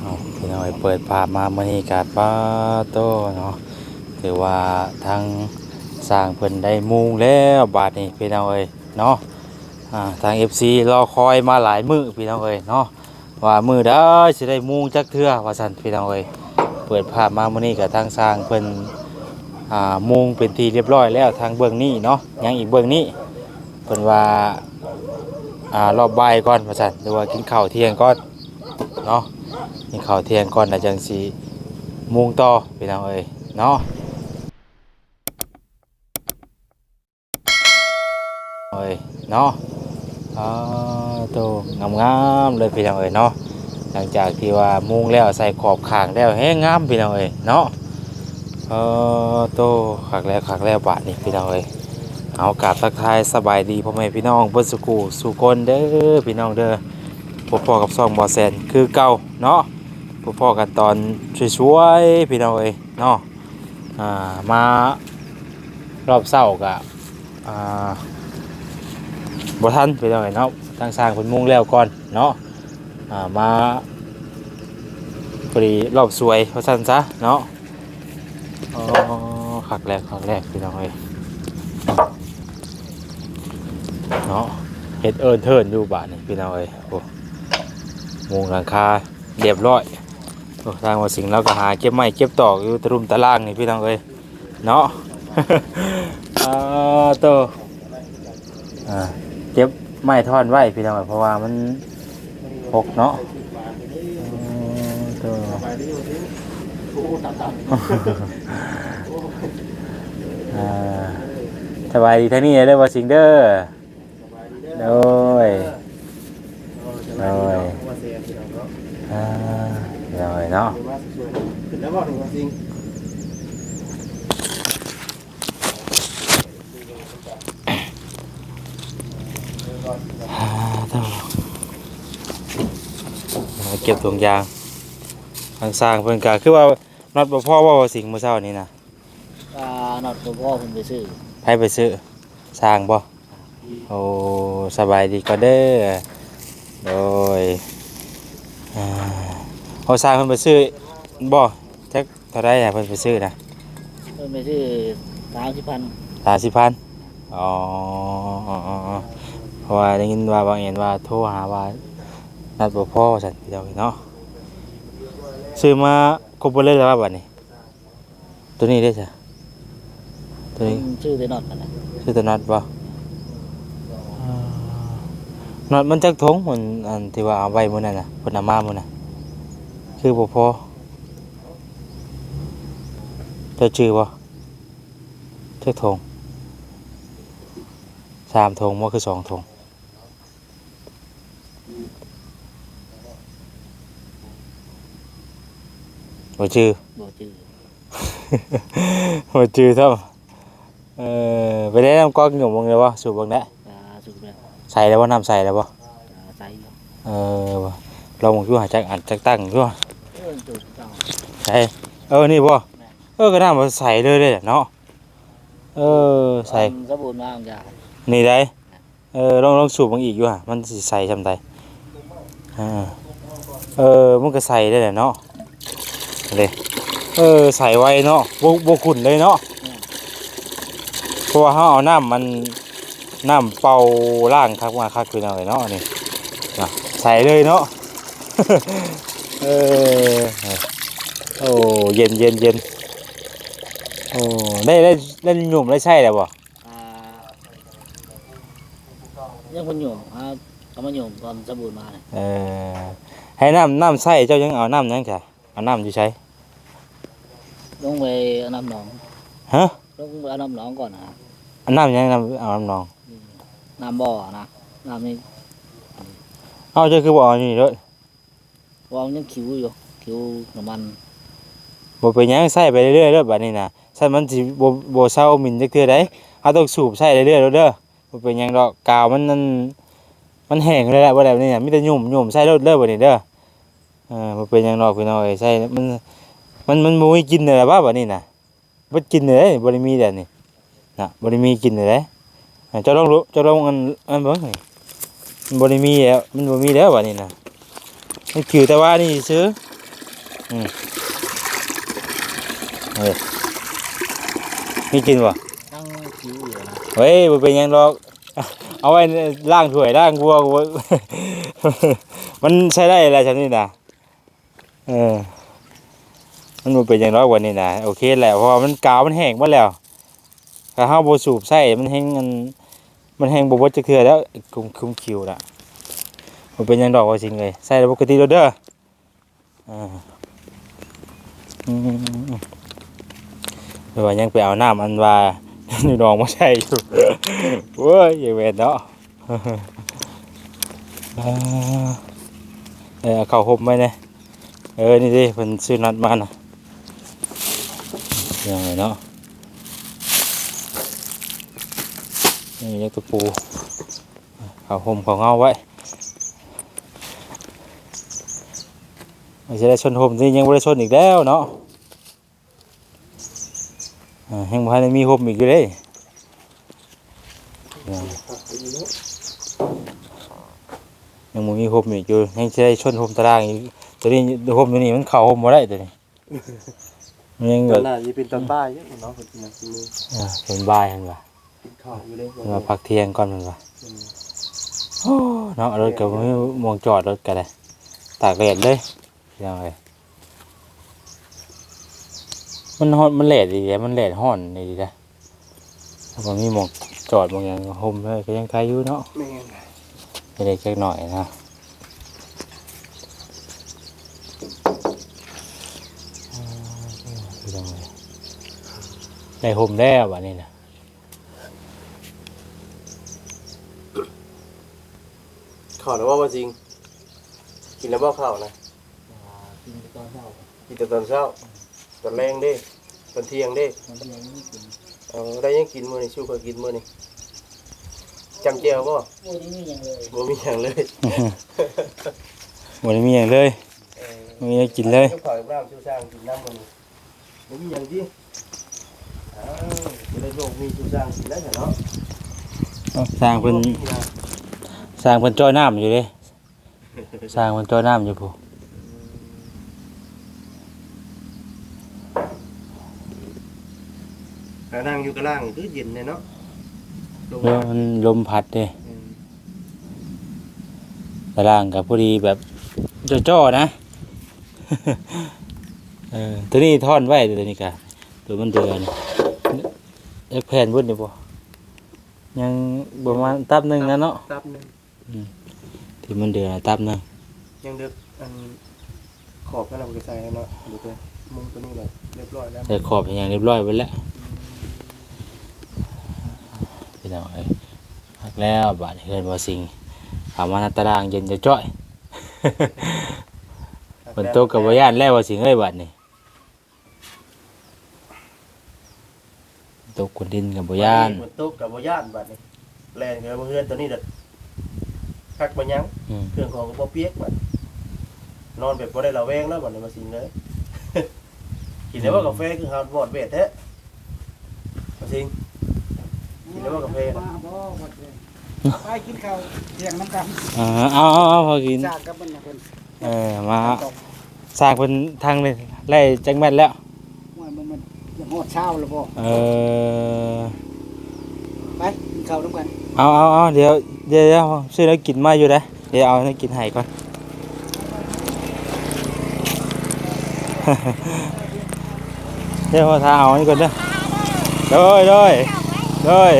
เอาพี่น้อยเปิดภาพมามื้อนี้กาดป้าโตเนาะถือว่าทางสร้างเพิ่นได้มุงแล้วบาดนี้พี่น้องเอ้ยเนาะอ่าทาง FC รอคอยมาหลายมือพี่น้องเอ้ยเนาะว่ามือใดสิได้มุงจักเทื่อว่าซั่นพี่น้องเอ้ยเปิดภาพมามื้อนี้ก็ทางสร้างเพิ่นอ่ามุงเป็นทีเรียบร้อยแล้วทางเบื้องนี้เนาะยังอีกเบื้องนี้เพิ่นว่าอ่ารอบบ่ายก่อนว่าซั่นหรือว่ากินข้าวเที่ยงก่อนเนาะ กินข้าวเที่ยงก่อนนะจังสีมุงต่อพี่น้องเอ้ยเนาะเอ้ยเนาะอ่าโตงามๆเลยพี่น้องเอ้ยเนาะหลังจากที่ว่ามุงแล้วใส่ขอบขางแล้วแห้งงามพี่น้องเอ้ยเนาะเออโตขักแล้วขักแล้วบาทนี่พี่น้องเอ้ยเอากราบทักทายสบายดีพ่อแม่พี่น้องเบิ้สุกูสู่คนเด้อพี่น้องเด้อ พบพ่อกับซองบอแซนคือเก่าเนาะพบพ่อกันตอนช่วยๆพี่น้องเอ้ยเนาะอ่ามารอบเศร้ากับอ่าบ่ทันพี่น้องเอ้ยเนาะทางสร้างเพิ่นมุ่งแล้วก่อนเนาะอ่ามาพอดีรอบสวยเพราะซั่นซะเนาะอ๋อขักแรกขักแรกพี่น้องเอ้ยเนาะเฮ็ดเอิ้นเทินอยู่บาดนี่พี่น้องเอ้ยโอ้ มุงหลังคาเรียบร้อยโอ้ทางว่าสิงเราก็หาเก็บไม้เก็บตอกอยู่ตะรุมตะล่างนี่พี่น้องเอ้ยเนาะอ่าโตอ่าเก็บไม้ท่อนไว้พี่น้องเอ้ยเพราะว่ามันหกเนาะอืมโตอ่าสบายดีท่านี้เด้อว่าสิงเด้อโดยโดย อ่าโดยเนาะขึ้นแล้วบอกถึงจริงอ่าต้องมาเก็บถุงยางทางสร้างเพิ่นก็คือว่าน็อตบ่พอว่าว่าสิ่งมื้อเช้านี้นะอ่าน็อตพ่อเพิ่นไปซื้อให้ไปซื้อสร้างบ่โอ้สบายดีก็เด้อโดย อ่าเอาสร้างเพิ่นไปซื้อบ่จักเท่าใดอะเพิ่นไปซื้อนะเพิ่นไปซื้อสามสิบพัน30,000อ๋ออ๋ออ๋ออ๋อเพราะว่าได้ยินว่าบางเห็นว่าโทรหาว่านัดบ่พอว่าซั่นพี่น้องเนาะซื้อมาครบเบิดเลยแล้วว่าบัดนี้ ตัวนี้ได้จ้ะตัวนี้ชื่อแต่น็อตนั่นน่ะชื่อตัวน็อตบ่ น็อตมันจักทงเหมือนอันที่ว่าเอาไว้มื้อนั้นน่ะเพิ่นเอามามื้อน่ะคือบ่พอเจะชื่อบ่จักทงสามทงบ่คือสองทงบ่ชื่อบ่ชื่อหัวจืดเท่าเออไปได้น้ำก๊อกหนุ่มบ้างเลยวะสูบบ้างได้อ่าสุดแล้ว ใส่แล้วว่าน้ำใส่แล้วบ่อ่าใส่อยู่เออบ่ลองอยู่หาจักอันจักตั้งอยู่เออจุดเก่าใส่เออนี่บ่เออก็น้ำมาใส่เลยเลยเนาะเออใส่ตอนสบู่มาของยานี่ได้เออลองลองสูบบางอีกอยู่ฮะมันสิใส่จำได้อ่าเออมันก็ใส่ได้แหละเนาะเลยเออใส่ไว้เนาะบ่บ่ขุ่นเลยเนาะเพราะว่าเขาเอาน้ำมัน น้ำเป่าล่างคักมาคักคือเอาเลยเนาะนี่นะใส่เลยเนาะเออโอ้เย็นเย็นเย็นโอ้ได้ได้ได้หนุ่มได้ใช่แล้วบ่อ่ายังคนโยมอ่าก็มาโยมตอนสบู่มาเนี่ยเออให้น้ำน้ำใส่เจ้ายังเอาน้ำยังจ้ะเอาน้ำอยู่ใช้ลงไปเอาน้ำหนองฮะลงไปเอาน้ำหนองก่อนนะเอาน้ำยังน้ำเอาน้ำนอง น้ำบ่อนะน้ำนี่เอาเจ้าคือบ่เอาอยู่นี่เลยวางยังคิวอยู่คิวน้ำมันบ่เป็นหยังใส่ไปเรื่อยๆเด้อบัดนี้นะใส่มันสิบ่บ่เศร้าหมิ่นจักเทื่อใดเอาต้องสูบใส่เรื่อยๆเด้อเด้อบ่เป็นหยังดอกกาวมันนั่นมันแห้งเลยแหละบ่ได้แบบนี้น่ะมีแต่หยุ่มหยุ่มใส่รถเด้อบัดนี้เด้อเออบ่เป็นหยังดอกพี่น้อยใส่มันมันมันบ่มีกินเลยล่ะบ่บัดนี้น่ะบ่กินเลยบ่ได้มีแต่นี่น่ะบ่ได้มีกินเลย เด้อ่าเจ้าลองรู้เจ้าลองอันอันเบิ่งนี่มันบ่ได้มีแล้วมันบ่มีแล้วบัดนี้น่ะมันคิวแต่ว่านี่ซื้ออืมเฮ้ยมีกินบ่ตั้งคิวอยู่นะเฮ้ยบ่เป็นหยังดอกเอาไว้ล่างถ้วยล่างบัวกูไว้มันใช้ได้อะไรฉันนี่นะเออมันบ่เป็นหยังดอกวันนี้นะโอเคแหละเพราะว่ามันกาวมันแห้งหมดแล้วถ้าเฮาบ่สูบใส่มันแห้งมัน มันแห้งบ่บ่จักเทื่อแล้วคุ้มคุ้มคิวน่ะบ่เป็นยังดอกว่าจริงเลยใส่ได้ปกติแล้วเด้ออ่าอืมแต่ว่ายังไปเอาน้ำอันว่านี่น้องมาใช่อยู่โว้ยอย่าเวทเนาะอ่าเออเข้าห่มไว้เนี่ยเออ นี่ดิเพิ่นซื้อนัดมาน่ะยังไงเนาะ นี่ยักษ์ตะปูเข้าห่มเข้าเงาไว้ไม่ใช่ได้ชนห่มนี่ยังไม่ได้ชนอีกแล้วเนาะอ่ายังบ่ทันได้มีห่มอีกอยู่เด้ยังบ่มีห่มอีกอยู่ยังจะได้ชนห่มตารางอีกตัวนี้ห่มตัวนี้มันเข้าห่มบ่ได้ตัวนี้มันยังตแบอนบหน้าจะเป็นตอนบ่ายเยอะเนาะคนกินกินมื้ออ่าเป็นบ่ายหั่นว่ะ กินข้าวอยู่เลยมันมาพักเที่ยงก่อนมันว่ะโอ้เนาะรถก็บ่มีหมองจอดรถก็ได้ตากแดดเลยยังไงมันฮ้อนมันแหลดดีแหละมันแหลดฮ้อนนี่ดีนะถ้าบ่มีหมองจอดหมองหยังก็ห่มเลยก็ยังใครอยู่เนาะแม่นไปได้จักหน่อยนะได้ห่มแล้วบัดนี้นะ ข้าวแล้วว่าบ่จริง กินแล้วบ่ข้าวนะกินตอนเช้ากินแต่ตอนเช้าตอนแรงเด้ตอนเที่ยงเด้มันเป็นอย่างนี้กินเอาได้ยังกินมื้อนี้ชูก็กินมื้อนี้จำเจียวบ่โอ้ยนี่ยังเลยบ่มีหยังเลยวันนี้มีอย่างเลยเออบ่มีอะไรกินเลยข้าวกับน้ำชูสร้างกินน้ำมื้อนี้บ่มีหยังจริงอ้าวบ่ได้โลกมีชูสร้างกินได้เนาะสร้างเพิ่น สร้างเพิ่นจ้อยน้ำอยู่เด้สร้างเพิ่นจ้อยน้ำอยู่ผู้แต่นั่งอยู่กับล่างนี่คือเย็นเลยเนาะลงแล้วมามันลมพัดเด้อืมตารางกับพอดีแบบจ้อๆนะ เออตัวนี้ท่อนไว้ตัวนี้กะตัวมันเดือนเอ็กแผ่นเบดนี่บ่ยังประมาณตับหนึงนะเนาะตับหนึง ที่มันเดือนตับหนึงยังเด็กอันขอบนั่นเราก็ใส่แล้วเนาะดูตัวมุงตัวนี้เลยเรียบร้อยแล้วใส่ขอบอย่างเรียบร้อยไว้แล้วพี่น้องเอ้ยพักแล้วบาดนี้เฮือนบ่สิงถามว่าหน้าตารางเย็นจะจ้อยฝนตกกับบ่ย่านแล้วว่าสิงเอ้ยบาดนี้ตกคนดินกับบ่ย่านฝนตกกับบ่ย่านบัดนี้แลนกับบ่เฮือนตัวนี้เด็ด คักบ่ยั้งอืมเครื่องของก็บ่เปียกบัดนอนแบบบ่ได้ระแวงแล้วบัดนี้มาสิงเลย กินได้ว่ากาแฟคือหาบอดเวทแท้มาสิง กินได้ว่ากาแฟนะไปกินข้าวเที่ยงน้ำกันอ่าเอาเอาเอาพอกิน จากกับมันนะเพิ่นเออมาสร้างเป็นทางเลยไล่จังแม่นแล้วว่ามันมันยังฮอดเช้าแล้วบ่เออ ไปกินข้าวน้ำกันเอาเอาเอาเดี๋ยวเดี๋ยวเดี๋ยวซื้อแล้วกินมาอยู่นะเดี๋ยวเอาให้กินให้ก่อน เดี๋ยวมาทาเอาอันนี้ก่อนเด้อโดยโดยโดย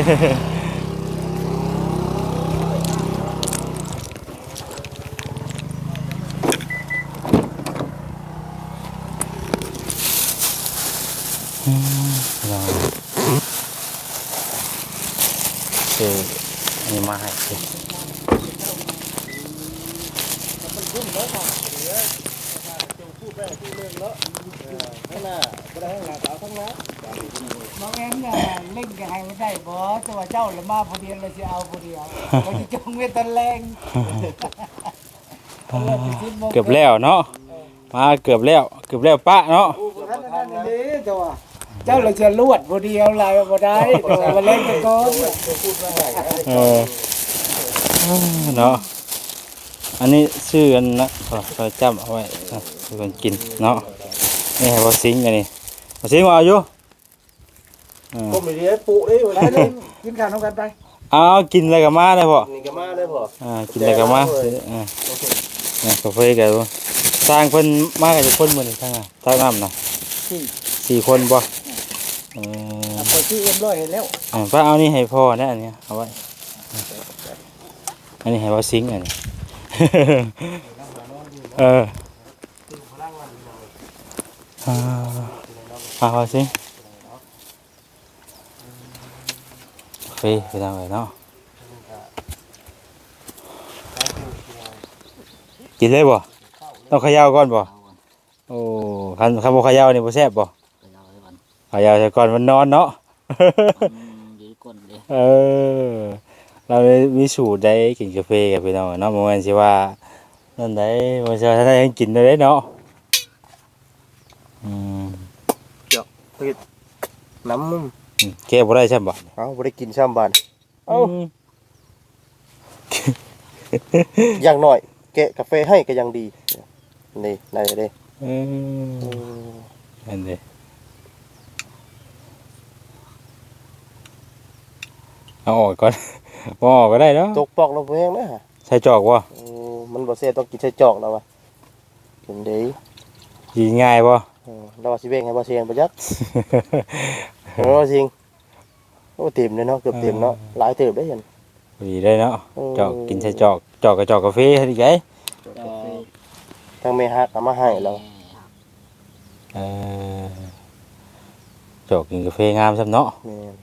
อืมเราเอออันนี้มาให้สิ ข้างหน้าบ่ได้ข้างหน้าสาวข้างหน้า น้องแอมเนี่ยเล่นกันให้มันได้บ่แต่ว่าเจ้าละมาผู้เดียวเลยสิเอาผู้เดียวก็สิ จงเวทแรงเกือบแล้วเนาะมาเกือบแล้วเกือบแล้วปะเนาะท่านนั่นนี่เจ้าว่าเจ้าเลยจะลวดผู้เดียวลายบ่ได้แต่ว่ามาเล่นกันก่อนเออเนาะอันนี้ชื่ออันนะขอขอจำเอาไว้นะทุกคนกินเนาะนี่ให้ว่าซิงอันนี้ว่าซิงว่าเอาอยู่อ่าก้มไปดิปุเด้ไปเลยกินข้าวน้ำกันไป เอากินอะไรกับมาได้พอนี่ก็มาได้พออ่ากินอะไรกับมาอ่าเนี่ยกาแฟกันบ่สร้างเพิ่นมากันจะคนมื้อนี้ทั้งอะทั้งน้ำนะสี่สี่คนบ่เออเอาไปที่เอ็มร้อยเห็นแล้วอ่าป้าเอานี่ให้พ่อนะอันเนี้ยเอาไว้อันนี้ให้ว่าซิงอันนี้ เอออ่าเอาว่าซิง โอเคไปทางไหนเนาะกินเลยบ่ต้องเขย่าก่อนบ่เอาก่อนโอ้คันคันบ่เขย่านี่บ่แซ่บบ่ไปเอาไว้ก่อนเขย่าใส่ก่อนมันนอนเนาะมันอยู่ที่ก้นเด้เออ เราเลยมีสูตรได้กินกาแฟกับพี่น้องเนาะบ่แม่นสิว่านั่นได้บ่ใช่ว่าถ้ายังกินได้เนาะอืม น้ำมึง แก้บ่ได้ใช่บ่เอ้าบ่ได้กินช่ำบานเอ้าอย่างน้อย แกะกาแฟให้ก็ยังดีนี่ได้เด้เอออันนี้เอาออกก่อนบ่ออกก็ได้เนาะตกปอกเราแพงนะฮะใส่จอกบ่โอ้มันบ่แซ่บต้องกินใส่จอกแล้ววะกินเด้กินง่ายบ่ เออเราว่าสิเบ่งให้บ่เสียงบ่จักโอ้จริงโอ้เต็มเลยเนาะเกือบเต็มเนาะหลายเติบได้เห็นดีได้เนาะโอ้จอกกินใส่จอกจอกกับจอกกาแฟเฮ็ดอีกไงเอ่อทางแม่ฮักเอามาให้แล้วเออจอกกินกาแฟงามซ้ำเนาะแม่น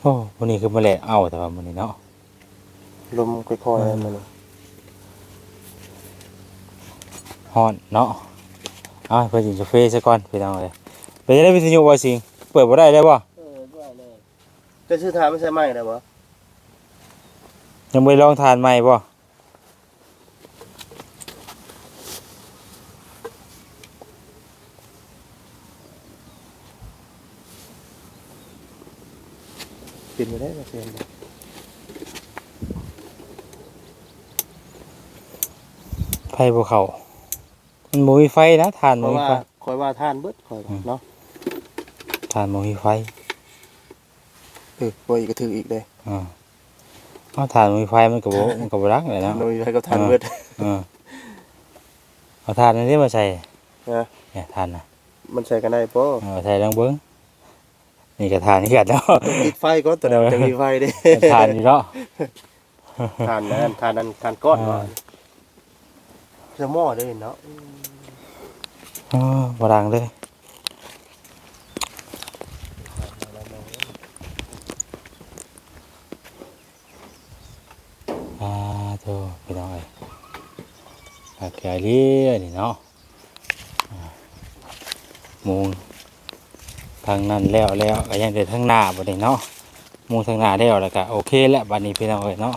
โอ้วันนี้คือมาแหละเอาแต่ว่าวันนี้เนาะ ลมค่อยๆมันฮ้อนเนาะเอาไปกินกาแฟซะก่อนพี่น้องเลยไปจะได้วิทยุบ่สิงเปิดบ่ได้ได้บ่เออด้วยเลยจะชื่อทานไม่ใช่ไหมได้บ่ยังบ่ได้ลองทานใหม่บ่กินบ่ได้บ่เสียง ไฟบ่เข้ามันบ่มีไฟนะทานเพบ่ราะมีว่าไฟคอยว่าทานเบิดคอยเนาะทานบ่มีไฟเออบ่อีกก็ถืออีกเด้อ่าเอาทานบ่มีไฟมันก็บ่มันก็บ่รักเลยเนาะ โดยใครก็ทานเบิด เออเอาทานอันนี้มาใส่นะเนี่ยทานนะมันใส่กันได้บ่เอาใส่ลองเบิ่งนี่ก็ทานนี่กันเนาะต้องติดไฟก่อนตัวนั้นจะมีไฟเด้ทานอยู่เนาะ ทานนั้นทานนั้นทานก้อนก่อน จะหม้อเด้เนาะอ๋อบ่ดังเลยอ่าโธ่ไปน้องเอ้ยอาแก่เลี้ยนี่เนาะมุงทางนั้นแล้วแล้วก็ยังเดินทางหน้าบ่ได้เนาะมุงทางหน้าแล้วแล้วก็โอเคแล้วบัดนี้พี่น้องเอ้ยเนาะ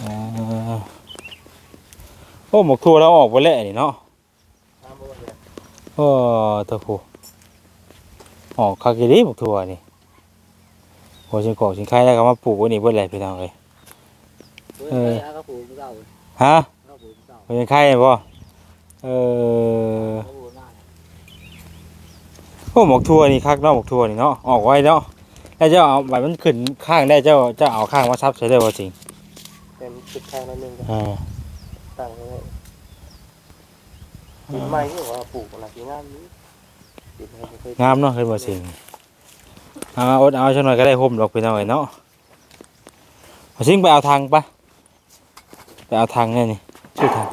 อ่า โอ้หมกทั่วเราออกไปแล้วนี่เนาะโอ้ตัวผู้ออกคากิริหมกทั่วนี่โอ้ชิงกอกชิงไข่แล้วก็มาปลูกไว้นี่เบิ่เลยพี่น้องเลยเออเอากระปูนเก่าฮะกระปูนเก่าโอ้ชิงไข่บ่เออกระปูนมากโอ้หมกทั่วนี่คักเนาะหมกทั่วนี่เนาะออกไว้เนาะแล้วเจ้าเอาใบมันขึ้นข้างได้เจ้าเจ้าเอาข้างมาซับใส่ได้บ่จริงเป็นติดข้างนั้นนึงก็อ่า ตั้งไว้ติดไม้นี่ว่าปลูกอะไรที่งามนี้ติดให้บ่เคยงามเนาะเห็นบ่จริงเอาอดเอาจังหน่อยก็ได้ห่มดอกพี่น้องเอ้ยเนาะเอาชิงไปเอาทางปะไปเอาทางนี่นี่ชื่อทาง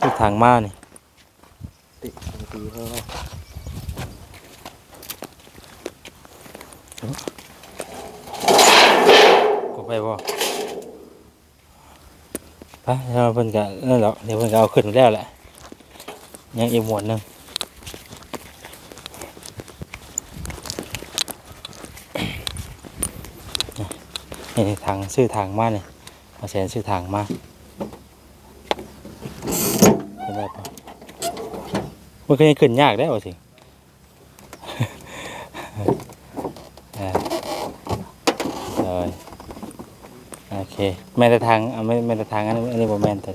ชื่อทางมานี่ติดตีให้เนาะก็ไปบ่ ไปเดี๋ยวเพิ่นก็นั่นแหละเดี๋ยวเพิ่นก็เอาขึ้นแล้วแหละยังอีกหมวดหนึ่งนี่ทางชื่อทางมานี่เอาแสนชื่อทางมาเป็นไรปะมันก็ยังขึ้นยากได้ป่ะสิยโอ เคแม่แต่ทางอะไม่แม่แต่ทางอันนี้อันนี้บ่แม่นแต่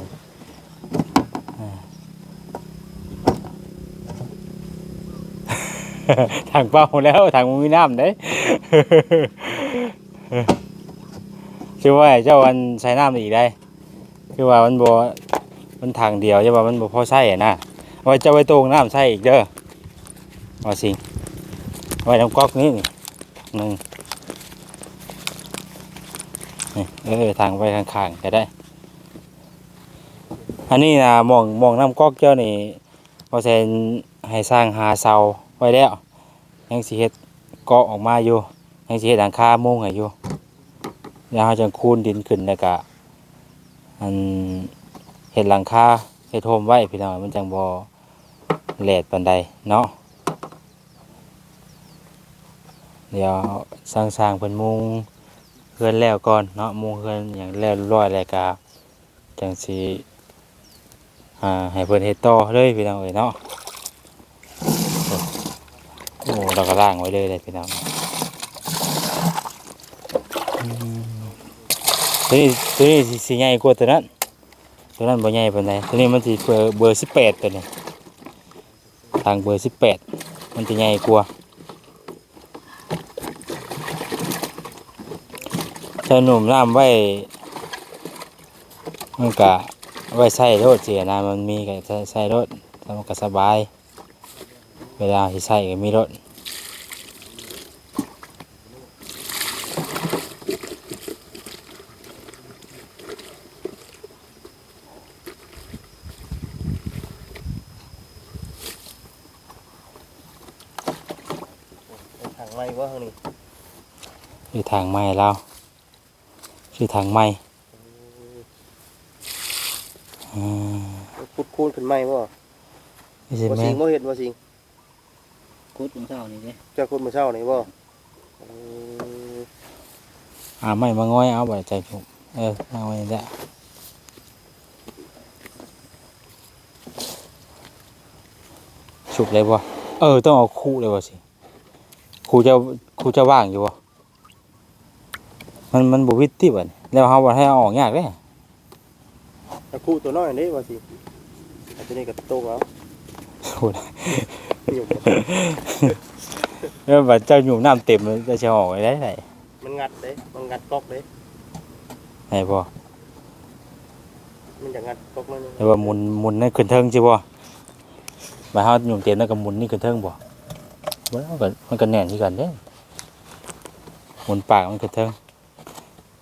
ทางเป้าแล้วทางมึงมีน้ำเด้ชื่อว่าเจ้าวันใช้น้ำอีกได้ คือว่ามันบ่มันทางเดียวใช่ป่ะมันบ่พอใช้อะนะเอาไว้เจ้าไว้ตรงน้ำใช้อีกเด้อเอาสิเอาไว้น้ำก๊อกนี้นี่หนึ่ง นี่เออทางไว้ข้างๆก็ได้ อันนี้นะมองมองน้ำก๊อกเจ้านี่พอแซนให้สร้างหาเสาไว้แล้วยังสิเฮ็ดเกาะออกมาอยู่ยังสิเฮ็ดหลังคามุงให้อยู่แล้วเราจะคูนดินขึ้นแล้วก็อันเฮ็ดหลังคาเฮ็ดโฮมไว้พี่น้องมันจังบ่แหลดปานใดเนาะเดี๋ยวสร้างๆเพิ่นมุง ฮือนแล้วก่อนเนาะมุงเฮือนอย่างแล้วร้อยแล้วก็จังสิอ่าให้เพิ่นเฮ็ดต่อเลยพี่น้องเอ้ยเนาะโอ้เราก็ล่างไว้เลยเลยพี่น้องตัวนี้ตัวนี้สิสิใหญ่กว่าตัวนั้นตัวนั้นบ่ใหญ่ปานใดตัวนี้มันสิเบอร์เบอร์สิบแปดตัวนี้ทางเบอร์สิบแปดมันจะใหญ่กว่า ใช้หนุ่มน้ำไว้มันก็ไว้ใส่รถเสียนะมันมีก็ใส่ใส่รถแล้วมันก็สบาย เวลาที่ใส่ก็มีรถทางไม้ว่าทางนี้คือทางไม้เรา คือทางไม้อืมพุดคูนขึ้นไม้บ่นี่สิบ่แม่สิงนบ่เฮ็ดบ่สิงคุดของเช้านี่เด้เจ้าคุณมาเช้านี่บ่เอออ่าไม้มาง่อยเอาบ่ใจผมเออเอาไว้ได้ฉุบเลยบ่เออต้องเอาคู่เลยบ่สิคู่จะคู่จะว่างอยู่บ่ มันมันบ่วิดติบ่เนี่ยแล้วเฮาบ่ให้เอาออกยากเด้ตะคู่ตัวน้อยนี่บ่สิอันตัวนี้ก็โตแล้วพูดอยู่แล้วบัดเจ้าหยุ่มน้ำเต็มเลยจะสิออกไปได้ไหนมันงัดเด้มันงัดก๊อกเด้ไหนบ่มันจะงัดก๊อกนั่นแต่ว่าหมุนหมุนนั่นขึ้นเทิงใช่บ่บัดเฮาหยุ่มเต็มแล้วก็หมุนนี่ขึ้นเทิงบ่บ่แล้วก็มันก็แน่นคือกันเด้หมุนปากมันขึ้นเทิง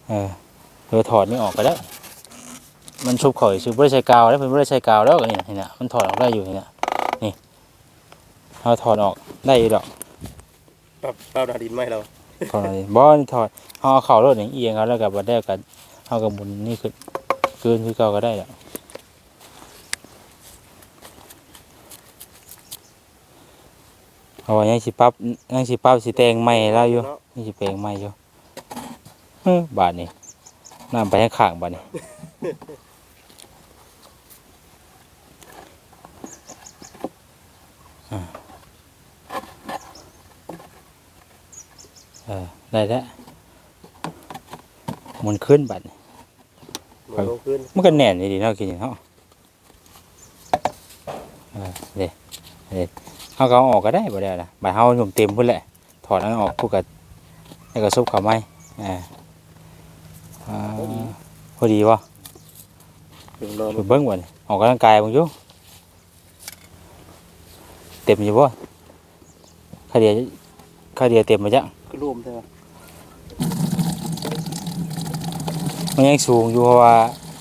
เออเออถอดนี่ออกก็ได้มันชุบข่อยชุบบ่ได้ใช้กาวแล้วเพิ่นบ่ได้ใช้กาวแล้วก็นี่นี่น่ะมันถอดออกได้อยู่นี่น่ะนี่เฮาถอดออกได้อยู่ดอกปรับเป้าดาดินไม้เราถอดเลยบ่นี่ถอดเฮาเอาเข้ารถอย่างเอียงเอาแล้วก็บ่ได้ก็เฮาก็หมุนนี่ขึ้นเกินคือเก่าก็ได้ดอกเพราะว่ายังสิปรับยังสิปรับสิแต่งใหม่แล้วอยู่เนาะยังสิแปลงใหม่อยู่ เฮ้อบาดนี้น้ำไปให้ข้างบาดนี้อ่าเออได้แล้วหมุนขึ้นบาดนี้มันลงขึ้นมันก็แน่นดีเนาะกินเนาะเออเด้เด้เขาก็เอาออกก็ได้บ่ได้นะบาดเฮาหนุ่มเต็มพุ่นแหละถอดอันนั้นออกพวกก็แล้วก็ซุปเข้าไม้อ่า อ่าพอดีวะถึงรอไปเบิ่งบ่นี่ออกกำลังกายเบิ่งอยู่เต็มอยู่บ่คาเดียคาเดียเต็มบ่จ๊ะคือรวมใช่ไหมมันยังสูงอยู่เพราะว่า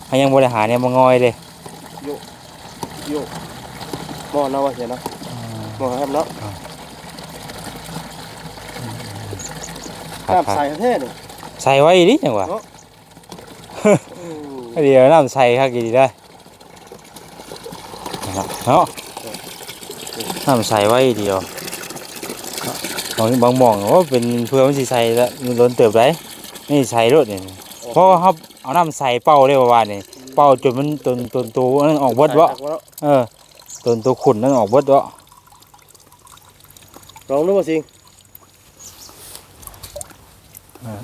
มันยังบ่ได้หาเนี่ยมางอยเลยโยกหม้อเนาะว่าเสียเนาะหม้อครับเนาะครับน้ำใสแท้ๆนี่ใส่ไว้ดิจังหวะอืม เดี๋ยวน้ำใส่คักดีได้เนาะน้ำใส่ไว้เดียวบางบางหมองว่าเป็นเพื่อมันสิใส่แล้วมันล้นเติบได้นี่ใส่รถนี่เพราะว่าเขาเอาน้ำใส่เป้าได้ประมาณนี้เป้าจนมันตนตนตัวนั่นออกเบิดวะใส่ผักเนาะเออตนตัวขุ่นนั่นออกเบิดวะลองดูว่าสิ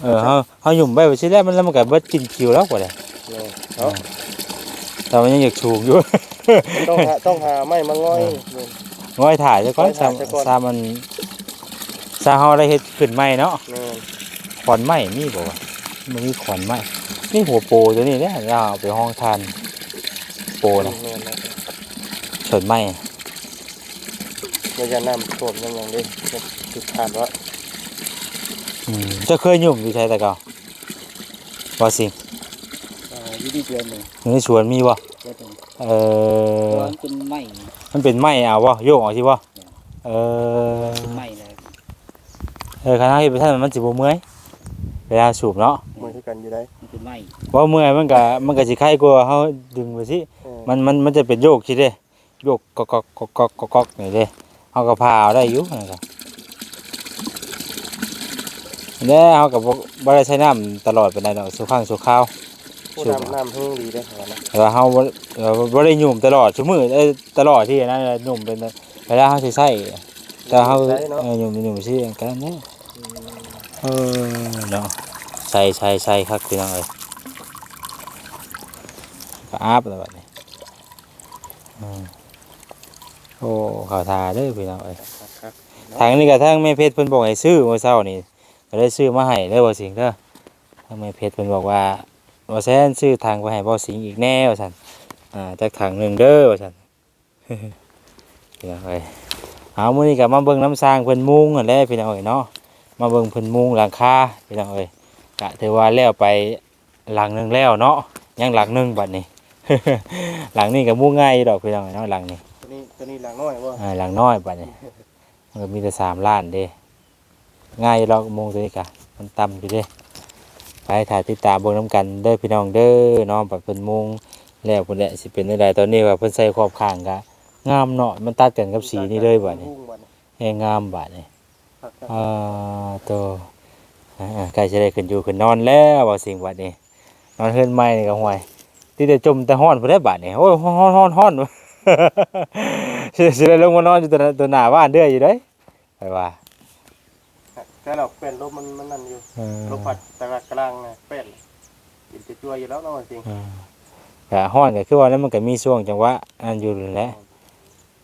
เออเฮาเฮาหยุ่มไปว่าสิแล้วมันแล้วมันก็เบิดกินคิวแล้วกว่าเด้ เนี่ยเนาะแต่มันยังอยากชูงอยู่ ต้องหาต้องหาไม้มาง่อยเนี่ย ง้อยถ่ายซะก่อนง้อยถ่ายซะก่อน ซามันซาเฮาได้เฮ็ดขึ้นใหม่เนาะเนี่ยขอนไม้มีบ่วะมันมีขอนไม้นี่หัวโปตัวนี้เนี่ยเราเอาไปห้องทานโปนะเนี่ยนะสนไม้เดี๋ยวจะนำโสดยังยังดิจะติดผ่านว่าอืมเจะเคยหยุ่มอยู่ใช่แต่เก่าบ่สิง อ่าอยู่ที่เดือนหนึ่งอยู่ในสวนมีบ่เดือนหนึ่งเอเพราะอว่ามันเป็นไม้มันเป็นไม้เอาบ่โยกออกสิบ่เออเป็นไม้เลยเออคณะที่ไปท่านมันสิบ่เมื่อยเวลาสูบเนาะมือที่กันอยู่ได้มันเป็นไม้ว่าเมื่อยมันก็มันก็สิไข้กว่าเฮาดึงไปสิ เออมันมันมันจะเป็นโยกสิเด้โยกกอกกอกกอกกอกกอกกอกนี่เด้เฮาก็พาเอาได้อยู่นั่นก็แล้วเฮาก็บ่บ่ได้ใช้น้ำตลอดปานใดดอกสุข้างสุข้าว ผู้นำน้ำพึ่งดีได้เหมือนกันนะแต่ว่าเฮาบ่เอ่อบ่ได้หยุ่มตลอดชั่วมื้อเอ้ยตลอดที่นั่นน่ะหยุ่มเป็นเวลาเฮาสิใช้แต่เฮาได้เนาะเออหยุ่มหยุ่มสิกันนั่นแหละเออเนาะใส่ใส่ใส่คักพี่น้องเอ้ยก็อาบแล้วบัดนี้อืมโอ้เข้าทาเด้อพี่น้องเอ้ยครับครับทางนี้ก็ทางแม่เพชรเพิ่นบอกให้ซื้อเมื่อเช้านี่ก็ได้ซื้อมาให้เด้อบ่สิงเด้อทางแม่เพชรเพิ่นบอกว่า ว่าแซนซื้อทางไปให้บ่สิงอีกแน่ว่าซั่นอ่าจักทางหนึงเด้อว่าซั่นพี่น้องเอ้ยเอามื้อนี้ก็มาเบิ่งน้ำสร้างเพิ่นมุงนั่นแหละพี่น้องเอ้ยเนาะมาเบิ่งเพิ่นมุงหลังคาพี่น้องเอ้ยก็ถือว่าแล้วไปหลังหนึงแล้วเนาะยังหลังหนึงบัดนี้ หลังนี้ก็มุงง่ายอยู่ดอกพี่น้องเอ้ยเนาะหลังนี้ตัวนี้ตัวนี้หลังน้อยว่าอ่าหลังน้อยปัดนี่มันก็มีแต่สามล้านเด้ง่ายเราโมงตัวนี้กะมันต่ำอยู่เด้ ไปถ่ายติดตามเบิ่งน้ำกันเด้อพี่น้องเด้อน้องปัดเป็นโมงแล้วเพิ่นแหละสิเป็นได้ตอนนี้ว่าเพิ่นใส่ขอบข้างกะงามเนาะมันตัดกันกับสีนี่เลยบัดนี้พุ่งบัดนี้แห้งงามบัดนี่ครับครับอ่าตัวอ่าใกล้จะได้ขึ้นอยู่ขึ้นนอนแล้วว่าสิ่งบัดนี้นอนเฮือนใหม่นี่ก็ห่วยที่จะจมแต่ฮ้อนเพุ่นได้บัดนี่โอ้ยฮ้อนฮ้อนฮ้อนสิสิได้ลงมานอนอยู่ตัวตัวหน้าบ้านเด้ออยู่เด้ยไปว่า แต่เราเป็นลมมันมันนั่นอยู่เออลมพัดตะกลางนะเป็นกินจะจั่วอยู่แล้วเนาะจริงเออก็ฮ้อนก็คือว่านั้นมันก็มีช่วงจังหวะอันอยู่นั่นแหละ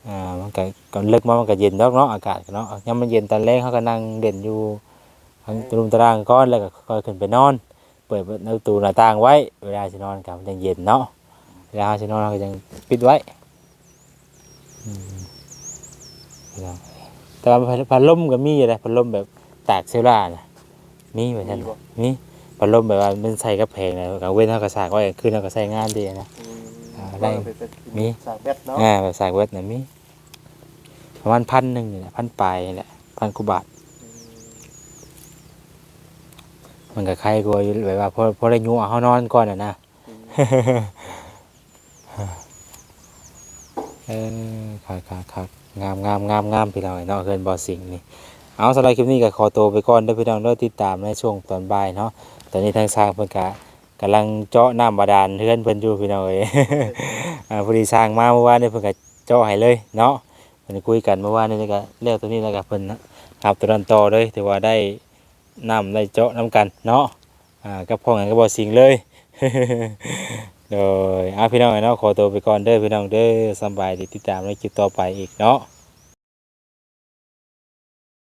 อ่ามันก็ก็เลิกมามันก็เย็นดอกเนาะอากาศก็เนาะยามมันเย็นตอนแรกเขาก็นั่งเด่นอยู่ทางตรุมตารางก้อนแล้วก็ค่อยขึ้นไปนอน เปิดประตูหน้าต่างไว้ เวลาสินอนก็มันยังเย็นเนาะเวลาสินอนเราก็ยังปิดไว้อืมเอาแต่ว่าพัดพัดลมก็มีอยู่นะพัดลมแบบ ตากเซลล่านะมีเหมือนกันมีพัดลมแบบว่ามันใส่กระเพงนะกลางเว้นเท่ากับสากไว้กลางคืนเท่ากับใส่งานดีนะ อ่าได้มี สายเบ็ดเนาะอ่าแบบสากเวทนะมีประมาณพันหนึ่งนี่แหละพันปลายนี่แหละพันกุบาท มันก็ใครกลัวอยู่แบบว่าพอพอได้ยูเขานอนก่อนอะนะ เออครับครับครับงามงามงามงามพี่น้องเนาะเกินบอสิงนี่ เอาสำหรับคลิปนี้ก็ขอตัวไปก่อนเด้พี่น้องเด้ติดตามในช่วงตอนบ่ายเนาะตอนนี้ทางสร้างเพิ่นก็กำลังเจาะน้ำบาดาลเฮือนเพิ่นอยู่พี่น้องเอ้ย อ่าพอดีสร้างมาเมื่อวานนี่เพิ่นก็เจาะให้เลยเนาะเพิ่นคุยกันเมื่อวานนี่ก็เลือกตัวนี้แล้วก็เพิ่นนะครับตัวนั้นต่อเลยถือว่าได้น้ำได้เจาะน้ำกันเนาะอ่ากับพ่อกันก็บ่สิงเลย โดยอาพี่น้องเนาะขอตัวไปก่อนเด้อพี่น้องเด้อสำบายดีติดตามในคลิปต่อไปอีกเนาะ